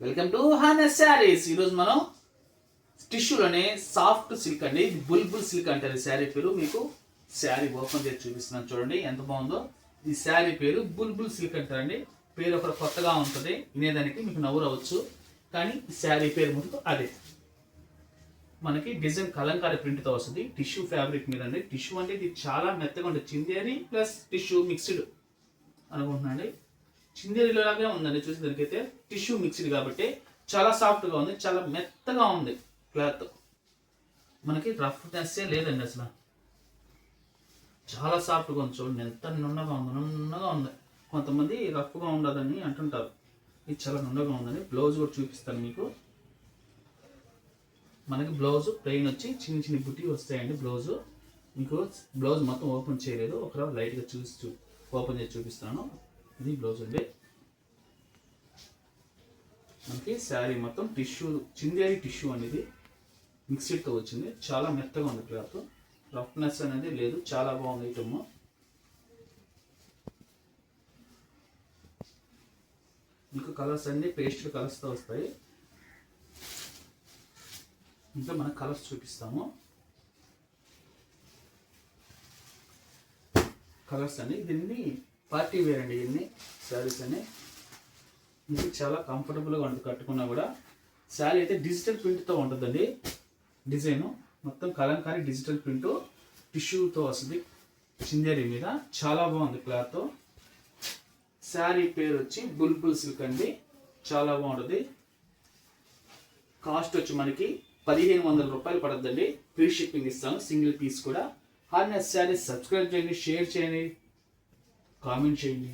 Welcome to honest saris. ఈరోజు మనం టిష్యూలోనే soft silk అండి ఇది బుల్బుల్ సిల్క్ అంటారు ఈ శారీ పేరు. మీకు శారీ ఓపెన్ చేసి చూపిస్తున్నాను చూడండి ఎంత బాగుందో. ఈ శారీ పేరు బుల్బుల్ సిల్క్ అంటారండి. పేరు ఒకటి కొత్తగా ఉంటుంది వినేదానికి మీకు నవ్వు రావచ్చు కానీ శారీ పేరు ముందు అదే. మనకి డిజైన్ కలంకారీ ప్రింట్తో వస్తుంది టిష్యూ ఫ్యాబ్రిక్ మీద అండి. టిష్యూ అంటే ఇది చాలా మెత్తగా ఉంటుంది చిందేరి ప్లస్ టిష్యూ మిక్స్డ్ అనుకుంటున్నాండి చిందేరిలో ఉందండి చూసి దానికైతే టిష్యూ మిక్స్డ్ కాబట్టి చాలా సాఫ్ట్గా ఉంది చాలా మెత్తగా ఉంది క్లాత్. మనకి రఫ్నెస్సే లేదండి అసలు. చాలా సాఫ్ట్గా ఉంది చూడండి ఎంత నున్నగా ఉంది నున్నగా ఉంది. కొంతమంది రఫ్గా ఉండదని అంటుంటారు. ఇది చాలా నుండగా ఉందని బ్లౌజ్ కూడా చూపిస్తాను మీకు. మనకి బ్లౌజ్ ప్లెయిన్ వచ్చి చిన్న చిన్న బుట్టి వస్తాయండి బ్లౌజ్. మీకు బ్లౌజ్ మొత్తం ఓపెన్ చేయలేదు ఒక లైట్గా చూసి చూ ఓపెన్ చేసి చూపిస్తాను. ఇది బ్లౌజ్ అండి. మనకి శారీ మొత్తం టిష్యూ చిందేరి టిష్యూ అనేది మిక్సిడ్తో వచ్చింది. చాలా మెత్తగా ఉంది క్లాత్. రఫ్నెస్ అనేది లేదు. చాలా బాగుంది ఐటమ్ ఇంకా కలర్స్ అన్ని పేస్ట్ కలర్స్తో వస్తాయి. ఇంకా మనం కలర్స్ చూపిస్తాము. కలర్స్ అన్ని దీన్ని పార్టీ వేర్ అండి ఇన్ని శారీస్ అని మీకు చాలా కంఫర్టబుల్గా ఉంటుంది కట్టుకున్నా కూడా శారీ అయితే డిజిటల్ ప్రింట్తో ఉంటుందండి. డిజైను మొత్తం కలంకారీ డిజిటల్ ప్రింట్ టిష్యూతో వస్తుంది. చిందేరి మీద. చాలా బాగుంది క్లాత్ శారీ పేరు వచ్చి బుల్బుల్ సిల్క్ అండి. చాలా బాగుంటుంది. కాస్ట్ వచ్చి మనకి పదిహేను వందల రూపాయలు పడుతుందండి ఫ్రీ షిప్పింగ్ ఇస్తాను సింగిల్ పీస్ కూడా. హార్నెస్ శారీస్ సబ్స్క్రైబ్ చేయండి షేర్ చేయండి. కామెంట్ చేయండి.